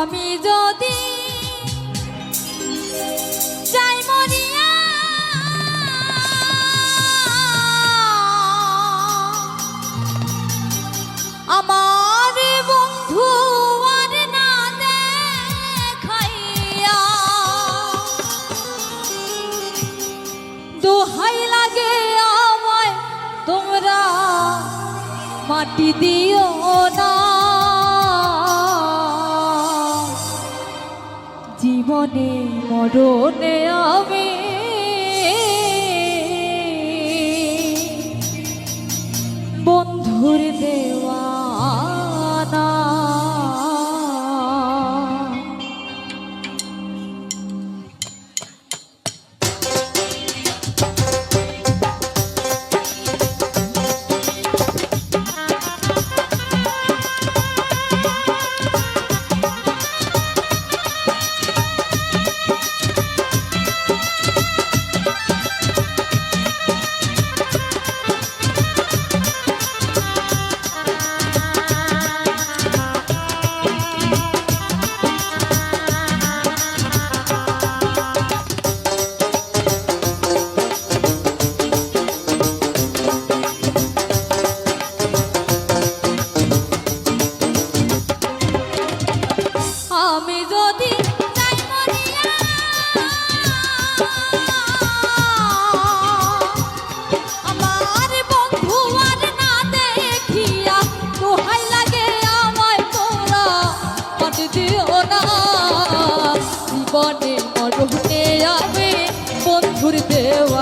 আমি যদি মরিয়া আমার বন্ধু আর না দোহাই লাগে আমায় তোমরা মাটি দিও না। জীবনে মরণে আমি জীবনে মরণে আমি বন্ধুর দেওয়ানা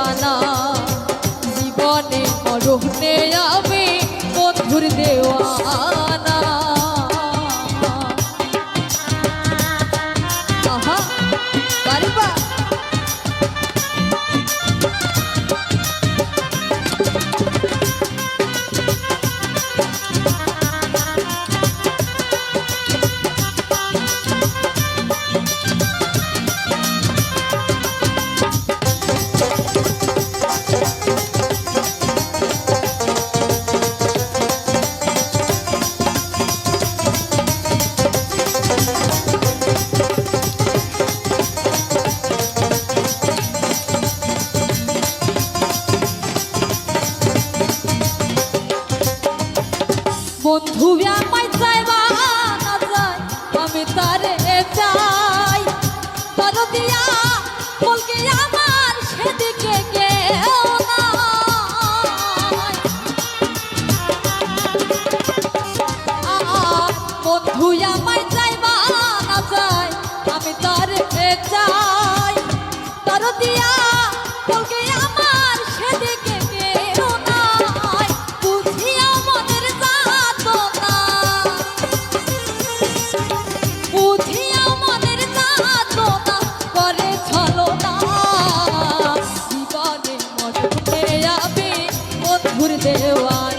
বন্ধু আমায় চাইবা না চাই আমি তারে বন্ধুর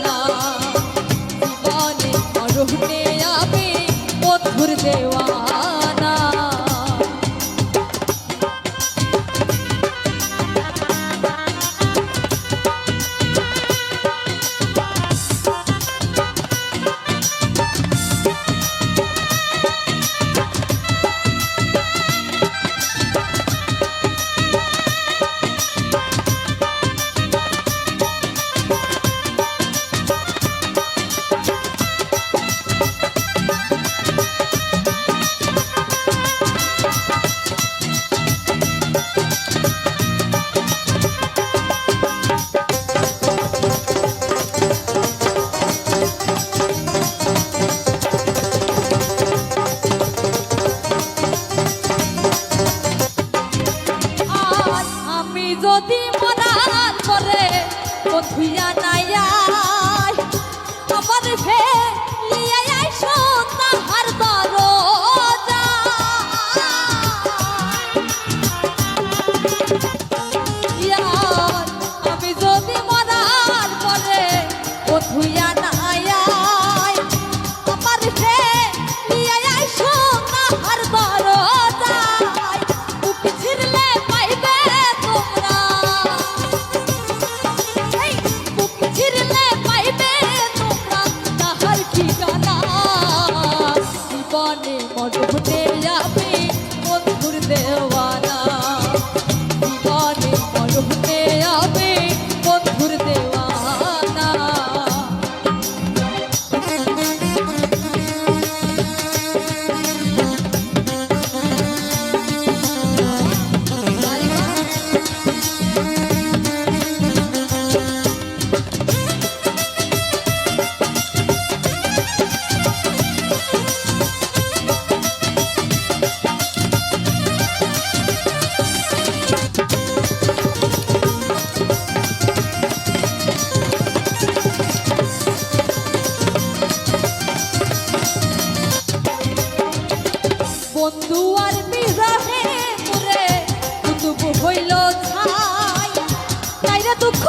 তাইরা দুঃখ